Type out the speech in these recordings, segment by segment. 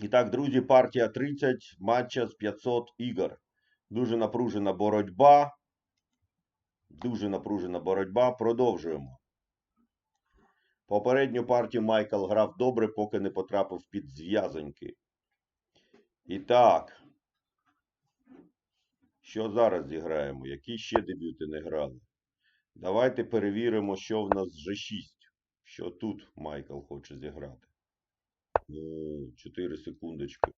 І так, друзі, партія 30, матча з 500 ігор. Дуже напружена боротьба. Дуже напружена боротьба. Продовжуємо. Попередню партію Майкл грав добре, поки не потрапив під зв'язаньки. І так. Що зараз зіграємо? Які ще дебюти не грали? Давайте перевіримо, що в нас з G6. Що тут Майкл хоче зіграти. Ну, 4 секундочки.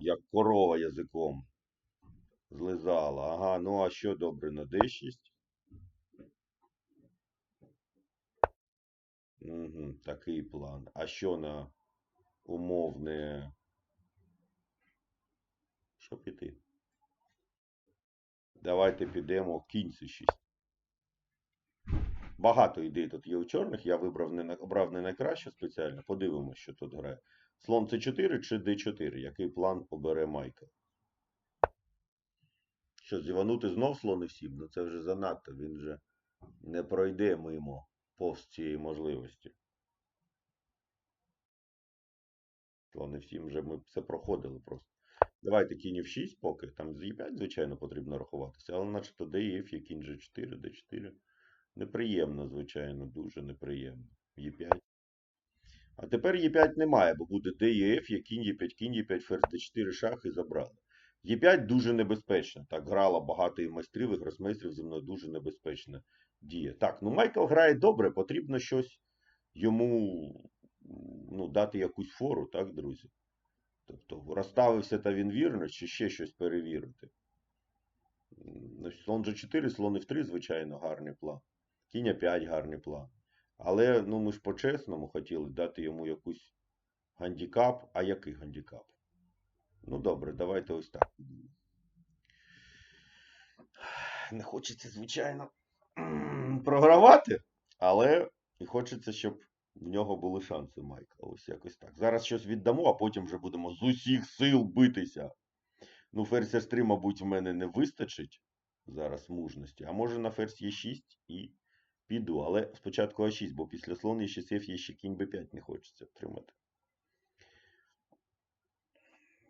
Як корова язиком. Злизала. Ага, ну а що добре на D6? Угу, такий план. А що на умовне? Що піти? Давайте підемо кінь C6. Багато ідей тут є у чорних. Я вибрав не, обрав не найкраще спеціально. Подивимося, що тут грає. Слон С4 чи Д4? Який план обере Майкл? Що, зіванути знов слон F7? Ну це вже занадто. Він вже не пройде мимо повз цієї можливості. Слон F7 вже ми це проходили просто. Давайте кінь F6 поки. Там з Е5, звичайно, потрібно рахуватися, але начебто D і F є кінь G4, D4. Неприємно, звичайно, дуже неприємно. Е5. А тепер Е5 немає, бо буде F, є кінь Е5, кінь Е5, ферзь D4 шах і забрали. Е5 дуже небезпечно. Так грала багато і майстрів, і гросмейстрів зі мною дуже небезпечна дія. Так, ну Майкл грає добре, потрібно щось йому ну, дати якусь фору, так, друзі? Тобто розставився та він вірно, чи ще щось перевірити. Ну, слон G4, слон F3, звичайно, гарний план. Кінь 5 гарний план. Але ну, ми ж по-чесному хотіли дати йому якусь гандікап. А який гандікап? Ну добре, давайте ось так. Не хочеться, звичайно, програвати, але і хочеться, щоб в нього були шанси Майкла. Ось якось так. Зараз щось віддамо, а потім вже будемо з усіх сил битися. Ну, ферзь С3, мабуть, в мене не вистачить зараз мужності. А може на ферзь Е6 і піду. Але спочатку А6, бо після слон Е6 Ф є ще кінь Б5 не хочеться втримати.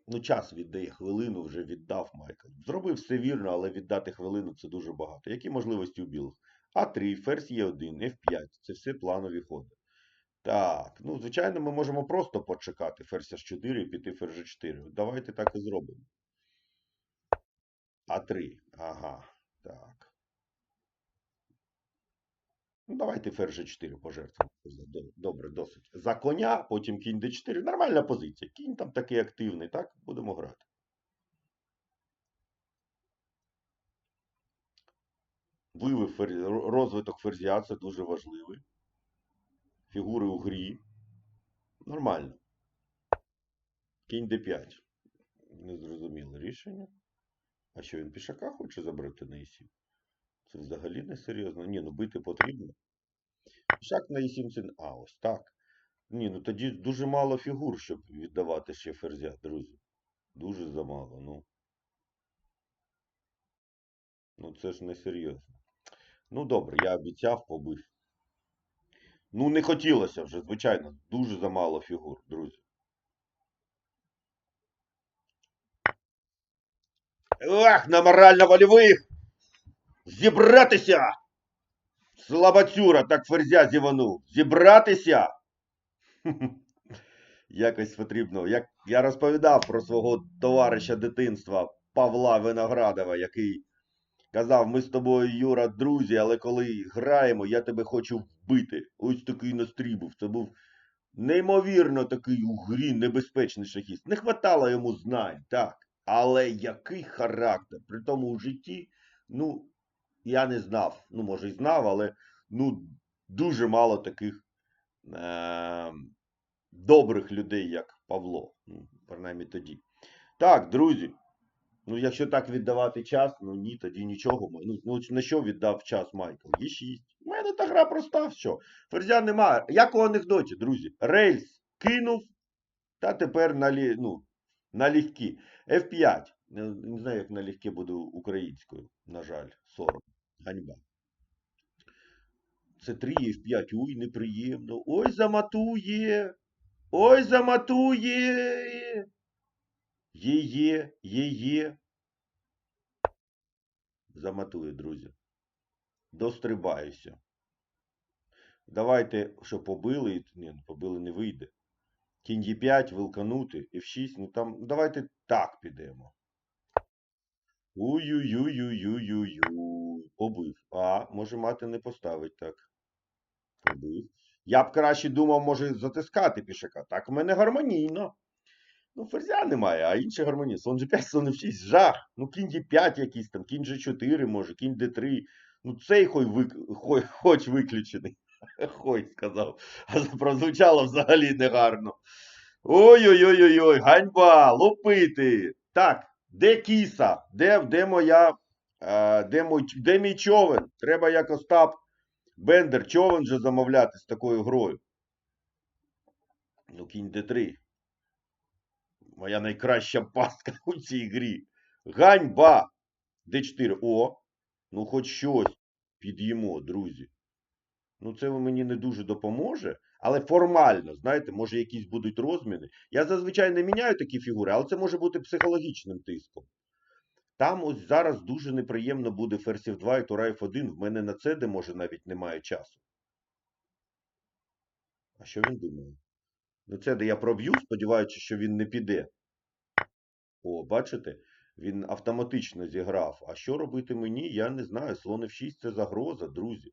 Ну, час віддає хвилину, вже віддав Майкл. Зробив все вірно, але віддати хвилину це дуже багато. Які можливості у білих? А3, ферзь Е1, F5. Це все планові ходи. Так, ну, звичайно, ми можемо просто почекати ферзь H4 і піти ферзь G4. Давайте так і зробимо. А3. Ага. Так. Ну, давайте ферзь G4 пожертвуємо. Добре, досить. За коня, потім кінь D4. Нормальна позиція. Кінь там такий активний, так? Будемо грати. Вивив фер... розвиток ферзя, це дуже важливий. Фігури у грі. Нормально. Кінь D5. Незрозуміле рішення. А що він пішака хоче забрати на E7? Це взагалі не серйозно. Ні, ну бити потрібно. Пішак на E7. А, ось так. Ні, ну тоді дуже мало фігур, щоб віддавати ще ферзя, друзі. Дуже замало, ну. Ну це ж не серйозно. Ну добре, я обіцяв, побив. Ну, не хотілося вже, звичайно. Дуже замало фігур, друзі. Ах, на морально-вольових! Зібратися! Слабацюра, так ферзя зіванув. Зібратися! Якось потрібно. Як я розповідав про свого товариша дитинства Павла Виноградова, який казав: ми з тобою, Юра, друзі, але коли граємо, я тебе хочу вбити. Ось такий настрій був. Це був неймовірно такий у грі небезпечний шахіст. Не хватало йому знань, так. Але який характер? При тому у житті, ну, я не знав. Ну, може, і знав, але ну, дуже мало таких е- добрих людей, як Павло. Ну, принаймні тоді. Так, друзі. Ну, якщо так віддавати час, ну ні, тоді нічого. Ну, ну на що віддав час Майкл? Є 6. У мене та гра проста, все. Ферзя немає. Як у анекдоті, друзі. Рейс кинув, та тепер на, лі, ну, на легкі. F5. Не, знаю, як на легке буде українською. На жаль, 40. Ганьба. Це 3 F5. Ой, неприємно. Ой, заматує. Ой, заматує. Є-є, є-є. Заматує, друзі. Дострибаюся. Давайте, що побили, ні, побили не вийде. Кінь Е5, вилканути, F6, ну там, давайте так підемо. Уй-юй-юй-юй-юй-юй. Побив. А, може мати не поставить так. Побив. Я б краще думав, може затискати пішака. Так в мене гармонійно. Ну, ферзя немає, а інші гармонії. Слон G5, слон F6, жах. Ну, кінь D5 якийсь там, кінь G4 може, кінь D3. Ну, цей хой вик... хой... хоч виключений. Хой сказав. А прозвучало взагалі негарно. Ой-ой-ой-ой, ганьба, лупити. Так, де кіса? Де, де моя. е, де, мой, де мій човен? Треба як Остап Бендер човен же замовляти з такою грою. Ну, кінь Д3. Моя найкраща пастка у цій грі. Ганьба! Д4. О! Ну, хоч щось під'їмо, друзі. Ну, це мені не дуже допоможе. Але формально, знаєте, може якісь будуть розміни. Я зазвичай не міняю такі фігури, але це може бути психологічним тиском. Там ось зараз дуже неприємно буде ферзь 2 і тура F1. В мене на це, де може навіть немає часу. А що він думає? Ну, це де я проб'ю, сподіваючись, що він не піде. О, бачите? Він автоматично зіграв. А що робити мені, я не знаю. Слон F6 це загроза, друзі.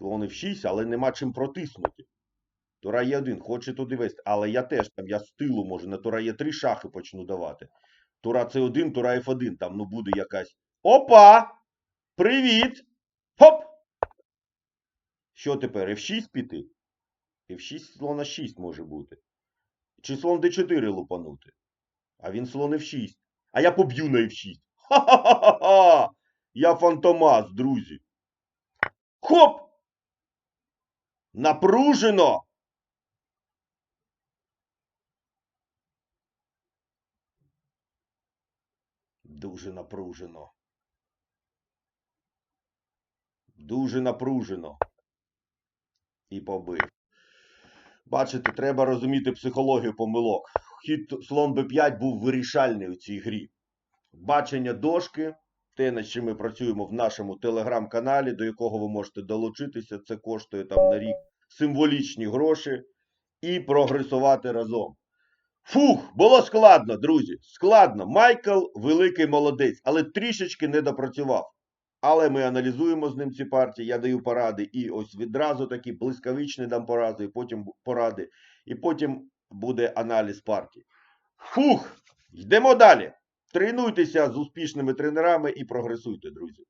Ой-ой-ой-ой-ой-ой-ой-ой. Слон f6, але нема чим протиснути. Тура Е1, хоче туди вести. Але я теж там, я з тилу можу, на Тура Е3 шахи почну давати. Тура С1, Тура Ф1, там, ну, буде якась. Опа! Привіт! Хоп! Що тепер? F6 піти? F6 слона 6 може бути. Чи слон D4 лупанути? А він слон F6. А я поб'ю на F6. Ха-ха-ха-ха! Я фантомас, друзі. Хоп! Напружено! Дуже напружено. Дуже напружено. І побив. Бачите, треба розуміти психологію помилок. Хід слон b5 був вирішальний у цій грі. Бачення дошки, те, над чим ми працюємо в нашому телеграм-каналі, до якого ви можете долучитися, це коштує там на рік символічні гроші, і прогресувати разом. Фух, було складно, друзі. Складно. Майкл великий молодець, але трішечки не допрацював. Але ми аналізуємо з ним ці партії, я даю поради, і ось відразу такі блискавичні дам поради, і потім поради, і потім буде аналіз партії. Фух, йдемо далі. Тренуйтеся з успішними тренерами і прогресуйте, друзі.